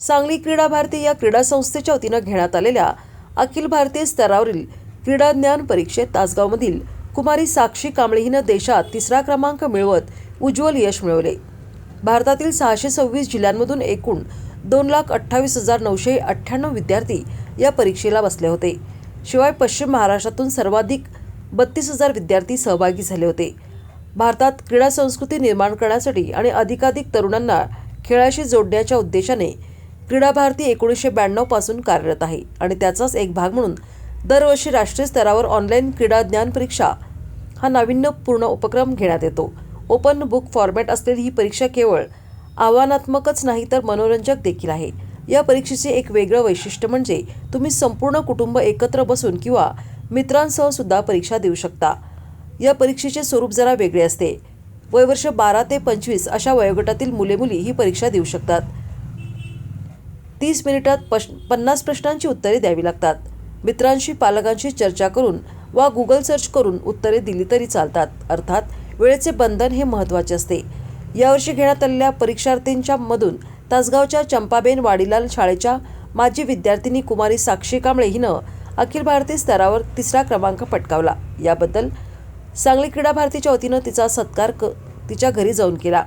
सांगली क्रीडा भारती या क्रीडा संस्थेच्या वतीनं घेण्यात आलेल्या अखिल भारतीय स्तरावरील क्रीडा ज्ञान परीक्षेत तासगावमधील कुमारी साक्षी कांबळे हिनं देशात तिसरा क्रमांक मिळवत उज्ज्वल यश मिळवले. भारतातील सहाशे सव्वीस जिल्ह्यांमधून एकूण दोन लाख अठ्ठावीस हजार नऊशे अठ्ठ्याण्णव विद्यार्थी या परीक्षेला बसले होते. शिवाय पश्चिम महाराष्ट्रातून सर्वाधिक बत्तीस हजार विद्यार्थी सहभागी झाले होते. भारतात क्रीडा संस्कृती निर्माण करण्यासाठी आणि अधिकाधिक तरुणांना खेळाशी जोडण्याच्या उद्देशाने क्रीडा भारती एकोणीसशे ब्याण्णवपासून कार्यरत आहे आणि त्याचाच एक भाग म्हणून दरवर्षी राष्ट्रीय स्तरावर ऑनलाईन क्रीडा ज्ञान परीक्षा हा नाविन्यपूर्ण उपक्रम घेण्यात येतो. ओपन बुक फॉर्मॅट असलेली ही परीक्षा केवळ आव्हानात्मकच नाही तर मनोरंजक देखील आहे. या परीक्षेचे एक वेगळं वैशिष्ट्य म्हणजे तुम्ही संपूर्ण कुटुंब एकत्र बसून किंवा मित्रांसह सुद्धा परीक्षा देऊ शकता. या परीक्षेचे स्वरूप जरा वेगळे असते. वयवर्ष बारा ते पंचवीस अशा वयोगटातील मुले मुली ही परीक्षा देऊ शकतात. तीस मिनिटात पश पन्नास प्रश्नांची उत्तरे द्यावी लागतात. मित्रांशी पालकांशी चर्चा करून वा गुगल सर्च करून उत्तरे दिली तरी चालतात. अर्थात वेळेचे बंधन हे महत्त्वाचे असते. यावर्षी घेण्यात आलेल्या परीक्षार्थींच्या मधून तासगावच्या चंपाबेन वाडीलाल शाळेच्या माजी विद्यार्थिनी कुमारी साक्षी कांबळे हिनं अखिल भारतीय स्तरावर तिसरा क्रमांक पटकावला. याबद्दल सांगली क्रीडा भारतीच्या वतीनं तिचा सत्कार क तिच्या घरी जाऊन केला.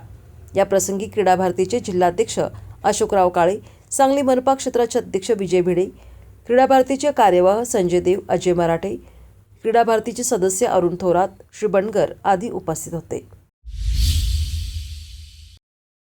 या प्रसंगी क्रीडा भारतीचे जिल्हाध्यक्ष अशोकराव काळे सांगली मनपा क्षेत्राचे अध्यक्ष विजय भिडे क्रीडा भारतीचे कार्यवाह संजय देव अजय मराठे क्रीडा भारतीचे सदस्य अरुण थोरात श्री बनगर आदी उपस्थित होते.